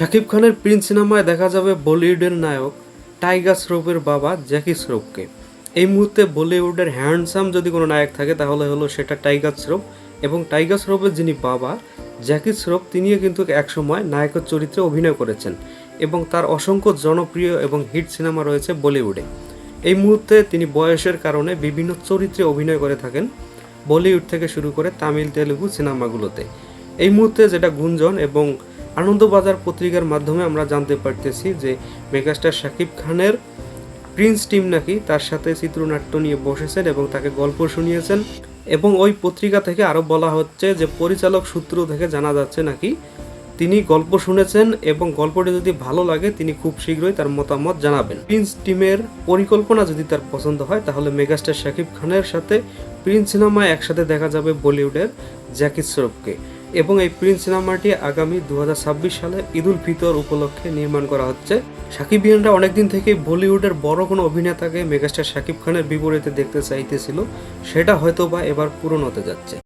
শাকিব খানের প্রিন্স সিনেমায় দেখা যাবে বলিউডের নায়ক টাইগার শ্রফের বাবা জ্যাকি শ্রফকে। এই মুহূর্তে বলিউডের হ্যান্ডসাম যদি কোনো নায়ক থাকে, তাহলে হলো সেটা টাইগার শ্রফ এবং টাইগার শ্রফের যিনি বাবা, জ্যাকি শ্রফ, তিনিও কিন্তু একসময় নায়কের চরিত্রে অভিনয় করেছেন এবং তার অসংখ্য জনপ্রিয় এবং হিট সিনেমা রয়েছে বলিউডে। এই মুহূর্তে তিনি বয়সের কারণে বিভিন্ন চরিত্রে অভিনয় করে থাকেন বলিউড থেকে শুরু করে তামিল, তেলেগু সিনেমাগুলোতে। এই মুহূর্তে যেটা গুঞ্জন এবং আনন্দবাজার পত্রিকার মাধ্যমে আমরা জানতে পারতেছি যে মেগাস্টার শাকিব খানের প্রিন্স টিম নাকি তার সাথে চিত্রনাট্য নিয়ে বসেছেন এবং তাকে গল্প শুনিয়েছেন। এবং ওই পত্রিকা থেকে আরও বলা হচ্ছে যে পরিচালক সূত্র থেকে জানা যাচ্ছে নাকি তিনি গল্প শুনেছেন এবং গল্পটি যদি ভালো লাগে, তিনি খুব শীঘ্রই তার মতামত জানাবেন। প্রিন্স টিমের পরিকল্পনা যদি তার পছন্দ হয়, তাহলে মেগাস্টার শাকিব খানের সাথে প্রিন্স সিনেমায় একসাথে দেখা যাবে বলিউডের জ্যাকি শ্রফকে এবং এই প্রিন্স সিনেমাটি আগামী দু হাজার ছাব্বিশ সালে ঈদ উল ফিতর উপলক্ষে নির্মাণ করা হচ্ছে। সাকিব ইয়ানরা অনেকদিন থেকেই বলিউডের বড় কোনো অভিনেতাকে মেগাস্টার শাকিব খানের বিপরীতে দেখতে চাইতেছিল, সেটা হয়তো বা এবার পূরণ হতে যাচ্ছে।